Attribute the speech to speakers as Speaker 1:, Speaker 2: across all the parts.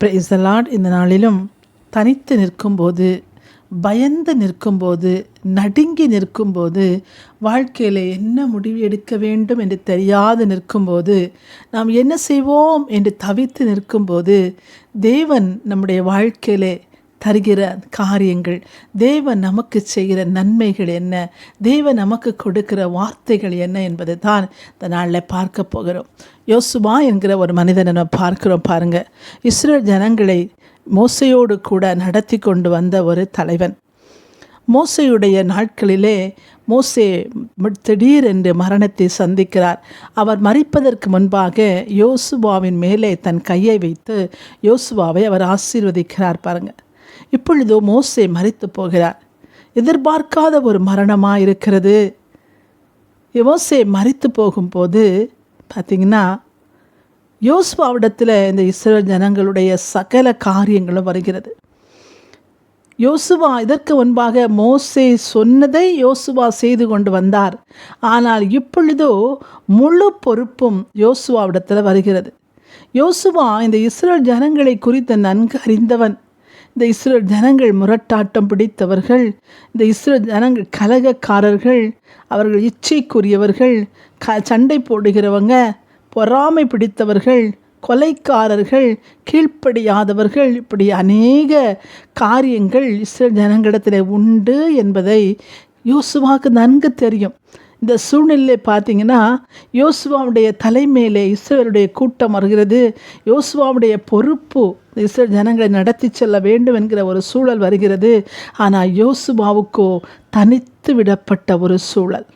Speaker 1: பிரைசலாட் இந்த நாளிலும் தனித்து நிற்கும்போது பயந்து நிற்கும்போது நடுங்கி நிற்கும்போது வாழ்க்கையில் என்ன முடிவு எடுக்க வேண்டும் என்று தெரியாது நிற்கும்போது நாம் என்ன செய்வோம் என்று தவித்து நிற்கும்போது தேவன் நம்முடைய வாழ்க்கையிலே தருகிற காரியங்கள். தேவன் நமக்கு செய்கிற நன்மைகள் என்ன? தேவன் நமக்கு கொடுக்கிற வார்த்தைகள் என்ன என்பதை தான் இந்த நாளில் பார்க்க போகிறோம். யோசுவா என்கிற ஒரு மனிதனை நம்ம பார்க்கிறோம் பாருங்கள் இஸ்ரேல் ஜனங்களை மோசையோடு கூட நடத்தி கொண்டு வந்த ஒரு தலைவன். மோசையுடைய நாட்களிலே மோசே திடீரென்று மரணத்தை சந்திக்கிறார். அவர் மறிப்பதற்கு முன்பாக யோசுவாவின் மேலே தன் கையை வைத்து யோசுவாவை அவர் ஆசீர்வதிக்கிறார் பாருங்கள் இப்பொழுதோ மோசே மறித்து போகிறார். எதிர்பார்க்காத ஒரு மரணமாக இருக்கிறது மோசே மறித்து போகும்போது பார்த்தீங்கன்னா யோசுவாவிடத்தில் இந்த இஸ்ரேல் ஜனங்களுடைய சகல காரியங்களும் வருகிறது. யோசுவா இதற்கு முன்பாக மோசே சொன்னதை யோசுவா செய்து கொண்டு வந்தார். ஆனால் இப்பொழுதோ முழு பொறுப்பும் யோசுவாவிடத்தில் வருகிறது. யோசுவா இந்த இஸ்ரேல் ஜனங்களை குறித்து நன்கு அறிந்தவன். இந்த இஸ்ரோ ஜனங்கள் முரட்டாட்டம் பிடித்தவர்கள் இந்த இஸ்ரோ ஜனங்கள் கலகக்காரர்கள் அவர்கள் இச்சைக்குரியவர்கள் க சண்டை போடுகிறவங்க பொறாமை பிடித்தவர்கள் கொலைக்காரர்கள் கீழ்ப்படியாதவர்கள் இப்படி அநேக காரியங்கள் இஸ்ரேல் ஜனங்களிடத்தில் உண்டு என்பதை யோசுவாவுக்கு நன்கு தெரியும். இந்த சூழ்நிலையை பார்த்தீங்கன்னா யோசுவாவுடைய தலைமையிலே இஸ்ரேலுடைய கூட்டம் வருகிறது. யோசுவாவுடைய பொறுப்பு இஸ்ரேல் ஜனங்களை நடத்தி செல்ல வேண்டும் என்கிற ஒரு சூழல் வருகிறது. ஆனால் யோசுவாவுக்கோ தனித்து விடப்பட்ட ஒரு சூழல்.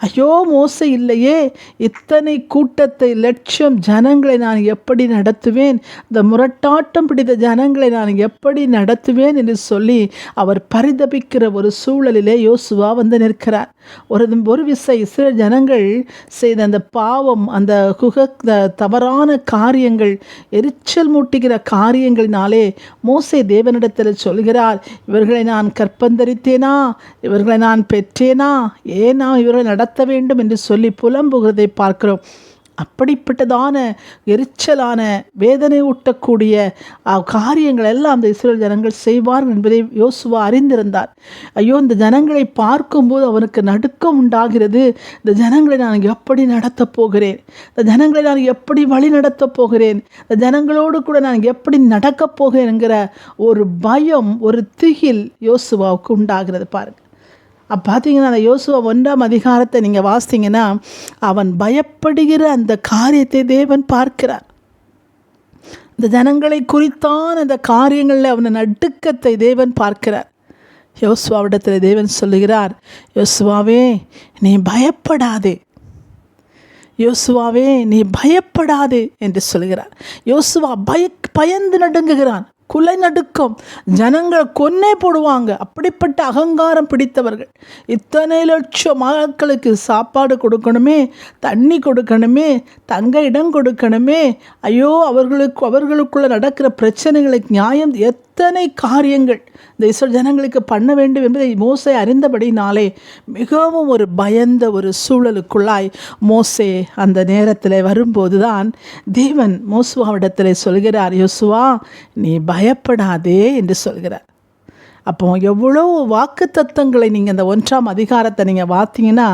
Speaker 1: ஐயோ மோசை இல்லையே. இத்தனை கூட்டத்தை லட்சம் ஜனங்களை நான் எப்படி நடத்துவேன்? இந்த முரட்டாட்டம் பிடித்த ஜனங்களை நான் எப்படி நடத்துவேன் என்று சொல்லி அவர் பரிதபிக்கிற ஒரு சூழலிலே யோசுவா வந்து நிற்கிறார். ஒரு ஒரு விசை சில ஜனங்கள் செய்த அந்த பாவம் அந்த குக த- தவறான காரியங்கள் எரிச்சல் மூட்டுகிற காரியங்களினாலே மோசை தேவனிடத்தில் சொல்கிறார் இவர்களை நான் கற்பந்தரித்தேனா? இவர்களை நான் பெற்றேனா? ஏன் நான் இவர்களை நடத்த வேண்டும் என்று சொல்லி புலம்புகிறதை பார்க்கிறோம். அப்படிப்பட்டதான எரிச்சலான வேதனை ஊட்டக்கூடிய காரியங்கள் எல்லாம் அந்த இஸ்ரேல் ஜனங்கள் செய்வார்கள் என்பதை யோசுவா அறிந்திருந்தார். ஐயோ இந்த ஜனங்களை பார்க்கும்போது அவனுக்கு நடுக்கம் உண்டாகிறது. இந்த ஜனங்களை நான் எப்படி நடத்தப் போகிறேன்? இந்த ஜனங்களை நான் எப்படி வழி நடத்தப் போகிறேன்? இந்த ஜனங்களோடு கூட நான் எப்படி நடக்கப் போகிறேன் என்கிற ஒரு பயம் ஒரு திகில் யோசுவாவுக்கு உண்டாகிறது பாருங்கள் அப்போ பார்த்தீங்கன்னா அந்த யோசுவா ஒன்றாம் அதிகாரத்தை நீங்கள் வாசித்தீங்கன்னா அவன் பயப்படுகிற அந்த காரியத்தை தேவன் பார்க்கிறார். இந்த ஜனங்களை குறித்தான அந்த காரியங்களில் அவன் நடுக்கத்தை தேவன் பார்க்கிறார். யோசுவாவிடத்தில் தேவன் சொல்லுகிறார் யோசுவாவே நீ பயப்படாதே. யோசுவாவே நீ பயப்படாதே என்று சொல்கிறார் யோசுவா பய பயந்து நடுங்குகிறான். குலை நடுக்கம். ஜனங்கள் கொன்னே போடுவாங்க. அப்படிப்பட்ட அகங்காரம் பிடித்தவர்கள். இத்தனை லட்சம் மக்களுக்கு சாப்பாடு கொடுக்கணுமே தண்ணி கொடுக்கணுமே தங்க இடம் கொடுக்கணுமே. ஐயோ அவர்களுக்கு அவர்களுக்குள்ள நடக்கிற பிரச்சனைகளுக்கு நியாயம் எத் எத்தனை காரியங்கள் இந்த இஸ்ரோ ஜனங்களுக்கு பண்ண வேண்டும் என்பதை மோசை அறிந்தபடினாலே மிகவும் ஒரு பயந்த ஒரு சூழலுக்குள்ளாய் மோசே அந்த நேரத்தில் வரும்போதுதான் தேவன் மோசுவாவிடத்தில் சொல்கிறார் யோசுவா நீ பயப்படாதே என்று சொல்கிறார். அப்போ எவ்வளோ வாக்கு தத்துவங்களை நீங்கள் இந்த ஒன்றாம் அதிகாரத்தை நீங்கள் பார்த்தீங்கன்னா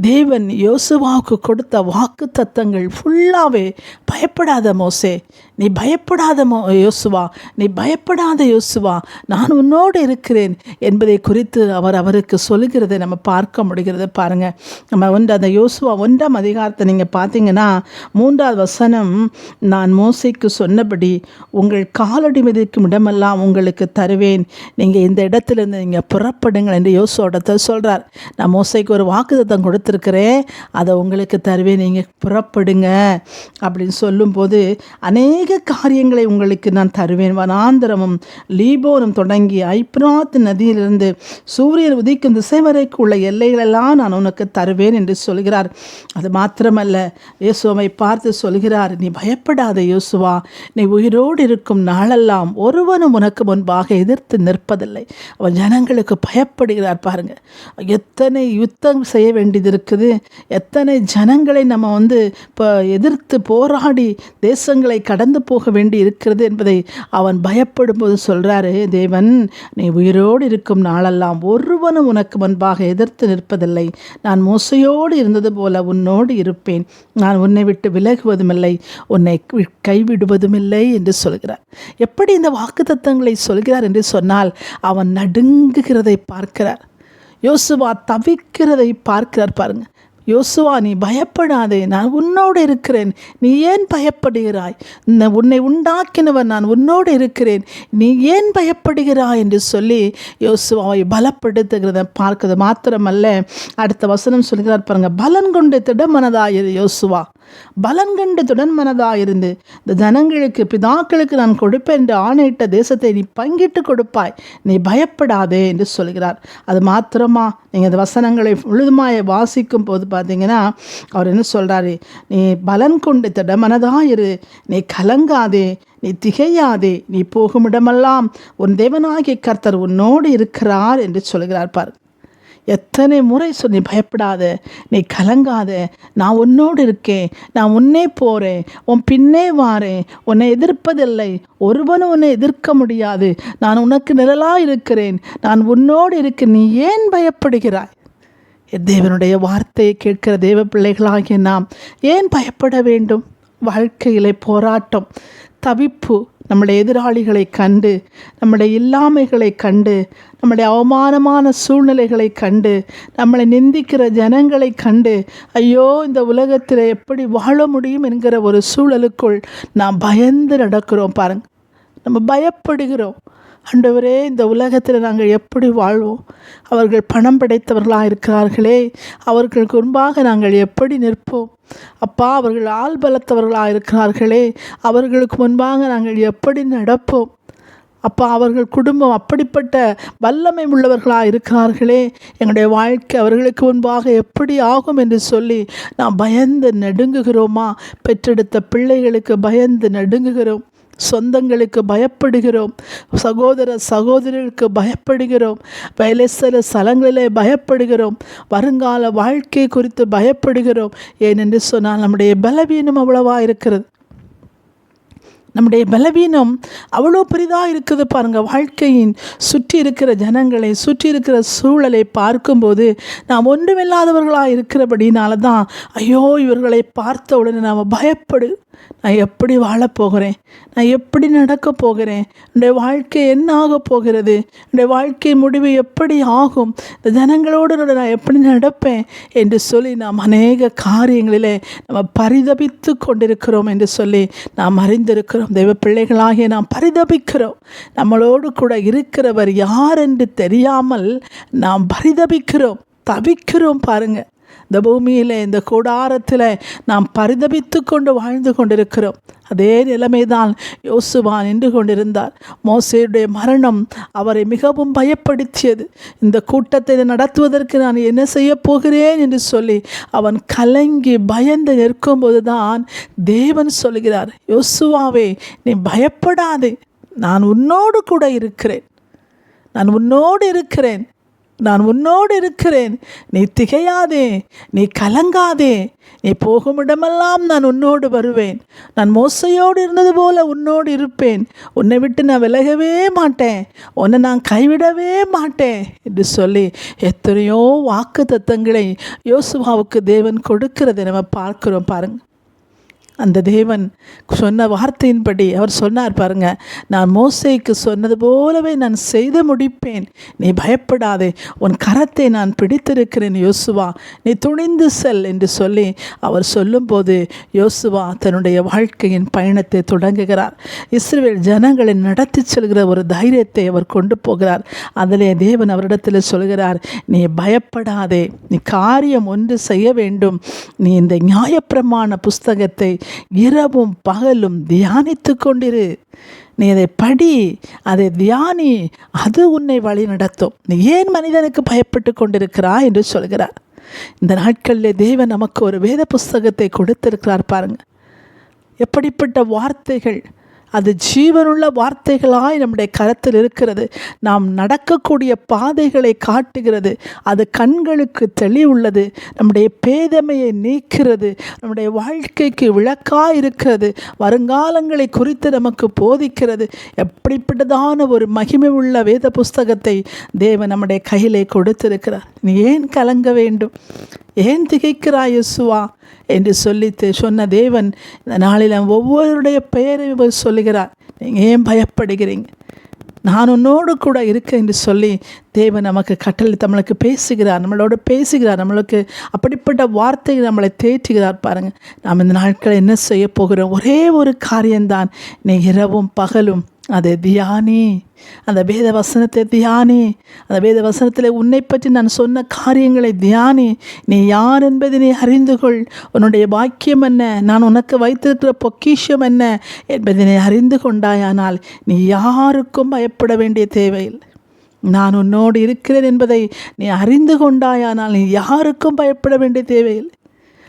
Speaker 1: தேவன் யோசுவாவுக்கு கொடுத்த வாக்கு தத்தங்கள் ஃபுல்லாகவே பயப்படாத மோசே. நீ பயப்படாத மோ யோசுவா நீ பயப்படாத யோசுவா நான் உன்னோடு இருக்கிறேன் என்பதை குறித்து அவர் அவருக்கு சொல்லுகிறதை நம்ம பார்க்க முடிகிறது. பாருங்கள் நம்ம ஒன்று அந்த யோசுவா ஒன்றாம் அதிகாரத்தை நீங்கள் பார்த்தீங்கன்னா மூன்றாவது வசனம் நான் மோசைக்கு சொன்னபடி உங்கள் காலடி மிதிக்கும் இடமெல்லாம் உங்களுக்கு தருவேன். நீங்கள் இந்த இடத்துலேருந்து நீங்கள் புறப்படுங்கள் என்று யோசுவோடத்தை சொல்கிறார் நான் மோசைக்கு ஒரு வாக்குதத்தம் கொடுத்துருக்குறேன். அதை உங்களுக்கு தருவேன். நீங்கள் புறப்படுங்க அப்படின்னு சொல்லும்போது அநேக காரியங்களை உங்களுக்கு நான் தருவேன். வனாந்திரமும் லீபோனும் தொடங்கி ஐப்ராத் நதியிலிருந்து சூரியன் உதிக்கும் திசை வரைக்கும் உள்ள எல்லைகளெல்லாம் நான் உனக்கு தருவேன் என்று சொல்கிறார். அது மாத்திரமல்ல இயேசுவை பார்த்து சொல்கிறார் நீ பயப்படாத யோசுவா நீ உயிரோடு இருக்கும் நாளெல்லாம் ஒருவனும் உனக்கு முன்பாக எதிர்த்து நிற்பதில்லை. அவன் ஜனங்களுக்கு பயப்படுகிறார் பாருங்க. எத்தனை யுத்தம் செய்ய வேண்டியது இருக்குது எத்தனை ஜனங்களை நம்ம வந்து இப்போ எதிர்த்து போராடி தேசங்களை கடந்து கடந்து போக வேண்டி இருக்கிறது என்பதை அவன் பயப்படும் போது சொல்கிறாரு தேவன் நீ உயிரோடு இருக்கும் நாளெல்லாம் ஒருவனும் உனக்கு முன்பாக எதிர்த்து நிற்பதில்லை. நான் மோசையோடு இருந்தது போல உன்னோடு இருப்பேன். நான் உன்னை விட்டு விலகுவதுமில்லை. உன்னை கைவிடுவதுமில்லை என்று சொல்கிறார். எப்படி இந்த வாக்குத்தத்தங்களை சொல்கிறார் என்று சொன்னால் அவன் நடுங்குகிறதை பார்க்கிறார். யோசுவா தவிக்கிறதை பார்க்கிறார் பாருங்கள் யோசுவா நீ பயப்படாதே. நான் உன்னோடு இருக்கிறேன். நீ ஏன் பயப்படுகிறாய்? இந்த உன்னை உண்டாக்கினவன் நான் உன்னோடு இருக்கிறேன். நீ ஏன் பயப்படுகிறாய் என்று சொல்லி யோசுவாவை பலப்படுத்துகிறத பார்க்கிறது மாத்திரமல்ல. அடுத்த வசனம் சொல்கிறார் பாருங்கள் பலன் கொண்டு திடமனதாயிரு யோசுவா. பலன் கண்டு துடன்மனதாயிருந்து இந்த ஜனங்களுக்கு பிதாக்களுக்கு நான் கொடுப்பேன் என்று ஆணையிட்ட தேசத்தை நீ பங்கிட்டு கொடுப்பாய். நீ பயப்படாதே என்று சொல்கிறார். அது மாத்திரமா? நீங்கள் இந்த வசனங்களை முழுதுமாய வாசிக்கும் போது பார்த்தீங்கன்னா அவர் என்ன சொல்கிறாரு நீ பலன் கொண்டு திடமனதாயிரு. நீ கலங்காதே. நீ திகையாதே. நீ போகும் இடமெல்லாம் உன் தேவனாகிய கர்த்தர் உன்னோடு இருக்கிறார் என்று சொல்கிறார் பார் எத்தனை முறை சொல்லி பயப்படாத நீ கலங்காத நான் உன்னோடு இருக்கேன் நான் உன்னே போகிறேன் உன் பின்னே வாரேன் உன்னை எதிர்ப்பதில்லை ஒருவனும் உன்னை எதிர்க்க முடியாது. நான் உனக்கு நிழலாக இருக்கிறேன் நான் உன்னோடு இருக்க நீ ஏன் பயப்படுகிறாய்? தேவனுடைய வார்த்தையை கேட்கிற தேவ பிள்ளைகளாகிய நாம் ஏன் பயப்பட வேண்டும்? வாழ்க்கையிலே போராட்டம் தவிப்பு நம்முடைய எதிராளிகளை கண்டு நம்முடைய இல்லாமைகளை கண்டு நம்முடைய அவமானமான சூழ்நிலைகளை கண்டு நம்மளை நிந்திக்கிற ஜனங்களை கண்டு ஐயோ இந்த உலகத்தில் எப்படி வாழ முடியும் என்கிற ஒரு சூழலுக்குள் நாம் பயந்து நடக்கிறோம் பாருங்க. நம்ம பயப்படுகிறோம். ஆண்டவரே இந்த உலகத்தில் நாங்கள் எப்படி வாழ்வோம்? அவர்கள் பணம் படைத்தவர்களாக இருக்கிறார்களே. அவர்களுக்கு முன்பாக நாங்கள் எப்படி நிற்போம்? அப்பா அவர்கள் ஆள் பலத்தவர்களாக இருக்கிறார்களே. அவர்களுக்கு முன்பாக நாங்கள் எப்படி நடப்போம்? அப்பா அவர்கள் குடும்பம் அப்படிப்பட்ட வல்லமை உள்ளவர்களாக இருக்கிறார்களே. எங்களுடைய வாழ்க்கை அவர்களுக்கு முன்பாக எப்படி ஆகும் என்று சொல்லி நாம் பயந்து நடுங்குகிறோமா? பெற்றெடுத்த பிள்ளைகளுக்கு பயந்து நடுங்குகிறோம். சொந்தங்களுக்கு பயப்படுகிறோம். சகோதர சகோதரர்களுக்கு பயப்படுகிறோம். வேலை சில ஸ்தலங்களிலே பயப்படுகிறோம். வருங்கால வாழ்க்கை குறித்து பயப்படுகிறோம். ஏனென்று சொன்னால் நம்முடைய பலவீனம் அவ்வளவா இருக்கிறது. நம்முடைய பலவீனம் அவ்வளோ பெரிதாக இருக்குது பாருங்கள் வாழ்க்கையின் சுற்றி இருக்கிற ஜனங்களை சுற்றி இருக்கிற சூழலை பார்க்கும்போது நாம் ஒன்றுமில்லாதவர்களாக இருக்கிறபடினால தான் ஐயோ இவர்களை பார்த்த உடனே நாம் பயப்படு நான் எப்படி வாழப் போகிறேன்? நான் எப்படி நடக்கப் போகிறேன்? என்னுடைய வாழ்க்கை என்ன ஆக போகிறது? என்னுடைய வாழ்க்கை முடிவு எப்படி ஆகும்? இந்த ஜனங்களோடு நான் எப்படி நடப்பேன்? என்று சொல்லி நாம் அநேக காரியங்களிலே நம்ம பரிதபித்து கொண்டிருக்கிறோம் என்று சொல்லி நாம் அறிந்திருக்கிறோம். தெய்வ பிள்ளைகளாகிய நாம் பரிதபிக்கிறோம். நம்மளோடு கூட இருக்கிறவர் யார் என்று தெரியாமல் நாம் பரிதபிக்கிறோம் தவிக்கிறோம் பாருங்கள் இந்த பூமியில் இந்த கூடாரத்தில் நாம் பரிதபித்து கொண்டு வாழ்ந்து கொண்டிருக்கிறோம். அதே நிலைமைதான் யோசுவா நின்று கொண்டிருந்தார். மோசையுடைய மரணம் அவரை மிகவும் பயப்படுத்தியது. இந்த கூட்டத்தை நடத்துவதற்கு நான் என்ன செய்ய போகிறேன் என்று சொல்லி அவன் கலங்கி பயந்து நிற்கும்போது தான் தேவன் சொல்கிறார் யோசுவாவே நீ பயப்படாதே. நான் உன்னோடு கூட இருக்கிறேன். நான் உன்னோடு இருக்கிறேன். நான் உன்னோடு இருக்கிறேன். நீ திகையாதே. நீ கலங்காதே. நீ போகும் இடமெல்லாம் நான் உன்னோடு வருவேன். நான் மோசையோடு இருந்தது போல உன்னோடு இருப்பேன். உன்னை விட்டு நான் விலகவே மாட்டேன். உன்னை நான் கைவிடவே மாட்டேன் என்று சொல்லி எத்தனையோ வாக்கு தத்தங்களை யோசுவாவுக்கு தேவன் கொடுக்கிறதை நம்ம பார்க்கிறோம் பாருங்கள் அந்த தேவன் சொன்ன வார்த்தையின்படி அவர் சொன்னார் பாருங்க நான் மோசைக்கு சொன்னது போலவே நான் செய்து முடிப்பேன். நீ பயப்படாதே. உன் கரத்தை நான் பிடித்திருக்கிறேன் யோசுவா. நீ துணிந்து செல் என்று சொல்லி அவர் சொல்லும்போது யோசுவா தன்னுடைய வாழ்க்கையின் பயணத்தை தொடங்குகிறார். இஸ்ரேல் ஜனங்களை நடத்தி செல்கிற ஒரு தைரியத்தை அவர் கொண்டு போகிறார். அதிலே தேவன் அவரிடத்தில் சொல்கிறார் நீ பயப்படாதே. நீ காரியம் ஒன்று செய்ய வேண்டும். நீ இந்த நியாயப்பிரமாண புஸ்தகத்தை இரவும் பகலும் தியானித்து கொண்டிரு. நீ அதை படி அதை தியானி அது உன்னை வழி நடத்தும். நீ ஏன் மனிதனுக்கு பயப்பட்டு கொண்டிருக்கிறாய் என்று சொல்கிறார். இந்த நாட்களில் தேவன் நமக்கு ஒரு வேத புஸ்தகத்தை கொடுத்திருக்கிறார் பாருங்க. எப்படிப்பட்ட வார்த்தைகள் அது ஜீவனுள்ள வார்த்தைகளாய் நம்முடைய கரத்தில் இருக்கிறது. நாம் நடக்கக்கூடிய பாதைகளை காட்டுகிறது. அது கண்களுக்கு தெளிவுள்ளது. நம்முடைய பேதமையை நீக்கிறது. நம்முடைய வாழ்க்கைக்கு விளக்காக இருக்கிறது. வருங்காலங்களை குறித்து நமக்கு போதிக்கிறது. எப்படிப்பட்டதான ஒரு மகிமை உள்ள வேத புஸ்தகத்தை தேவன் நம்முடைய கையிலே கொடுத்திருக்கிறார். நீ ஏன் கலங்க வேண்டும்? ஏன் திகைக்கிறாய் இயேசுவா என்று சொல்லி சொன்ன தேவன் இந்த நாளில் ஒவ்வொருடைய பெயரையும் இவர் சொல்லுகிறார். நீங்கள் ஏன் பயப்படுகிறீங்க? நான் உன்னோடு கூட இருக்கேன் என்று சொல்லி தேவன் நமக்கு கட்டளை நம்மளுக்கு பேசுகிறார். நம்மளோட பேசுகிறார். நம்மளுக்கு அப்படிப்பட்ட வார்த்தைகள் நம்மளை தேற்றுகிறார் பாருங்கள் நாம் இந்த நாட்களை என்ன செய்ய போகிறோம்? ஒரே ஒரு காரியம்தான். நீ இரவும் பகலும் அதை தியானி. அந்த வேத வசனத்தை தியானி. அந்த வேத வசனத்தில் உன்னை பற்றி நான் சொன்ன காரியங்களை தியானி. நீ யார் என்பதை நீ அறிந்து கொள். உன்னுடைய பாக்கியம் என்ன? நான் உனக்கு வைத்திருக்கிற பொக்கிஷம் என்ன? என்பதை நீ அறிந்து கொண்டாயானால் நீ யாருக்கும் பயப்பட வேண்டிய தேவையில்லை. நான் உன்னோடு இருக்கிறேன் என்பதை நீ அறிந்து கொண்டாயானால் நீ யாருக்கும் பயப்பட வேண்டிய தேவையில்லை.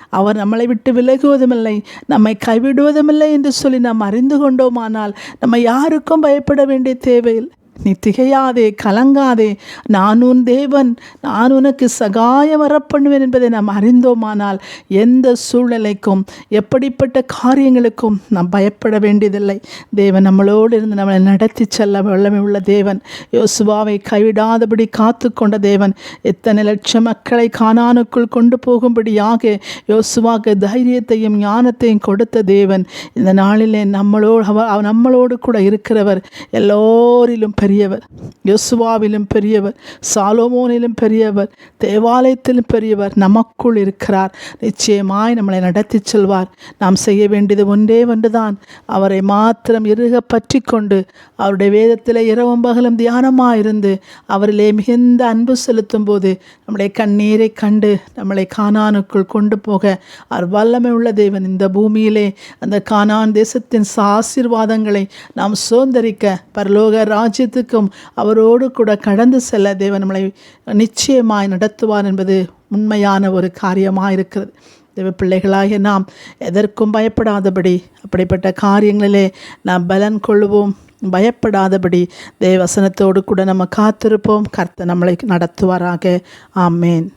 Speaker 1: அவர் நம்மளை விட்டு விலகுவதுமில்லை நம்மை கைவிடுவதுமில்லை என்று சொல்லி நாம் அறிந்து கொண்டோமானால் நம்ம யாருக்கும் பயப்பட வேண்டிய தேவையில்லை. நீ திகையாதே கலங்காதே. நான் உன் தேவன் நான் உனக்கு சகாயம் வரப்பண்ணுவேன் என்பதை நாம் அறிந்தோமானால் எந்த சூழ்நிலைக்கும் எப்படிப்பட்ட காரியங்களுக்கும் நாம் பயப்பட வேண்டியதில்லை. தேவன் நம்மளோடு இருந்து நம்மளை நடத்தி செல்ல வல்லமை உள்ள தேவன். யோசுவாவை கைவிடாதபடி காத்து கொண்ட தேவன். எத்தனை லட்சம் மக்களை காணானுக்குள் கொண்டு போகும்படியாக யோசுவாக்கு தைரியத்தையும் ஞானத்தையும் கொடுத்த தேவன். இந்த நாளிலே நம்மளோடு அவர் நம்மளோடு கூட இருக்கிறவர் எல்லோரிலும் பெரியவர் யோசுவாவிலும் பெரியவர் சாலோமோனிலும் பெரியவர் தேவாலயத்திலும் பெரியவர் நமக்குள் இருக்கிறார். நிச்சயமாய் நம்மளை நடத்தி செல்வார். நாம் செய்ய வேண்டியது ஒன்றே ஒன்றுதான். அவரை மாத்திரம் இறுக பற்றி கொண்டு அவருடைய வேதத்தில் இரவும் பகலும் தியானமாக இருந்து அவரிலே மிகுந்த அன்பு செலுத்தும் போது நம்முடைய கண்ணீரை கண்டு நம்மளை கானானுக்குள் கொண்டு போக அவர் வல்லமை உள்ள தேவன். இந்த பூமியிலே அந்த கானான் தேசத்தின் ஆசீர்வாதங்களை நாம் சுதந்திரிக்க பரலோக ராஜ்யத்துக்கும் அவரோடு கூட கடந்து செல்ல தேவன் நம்மளை நிச்சயமாய் நடத்துவார் என்பது உண்மையான ஒரு காரியமாக இருக்கிறது தேவ பிள்ளைகளாகிய நாம் எதற்கும் பயப்படாதபடி அப்படிப்பட்ட காரியங்களிலே நாம் பலன் கொள்வோம் பயப்படாதபடி தேவசனத்தோடு கூட நம்ம காத்திருப்போம். கர்த்த நம்மளை நடத்துவாராக. ஆமேன்.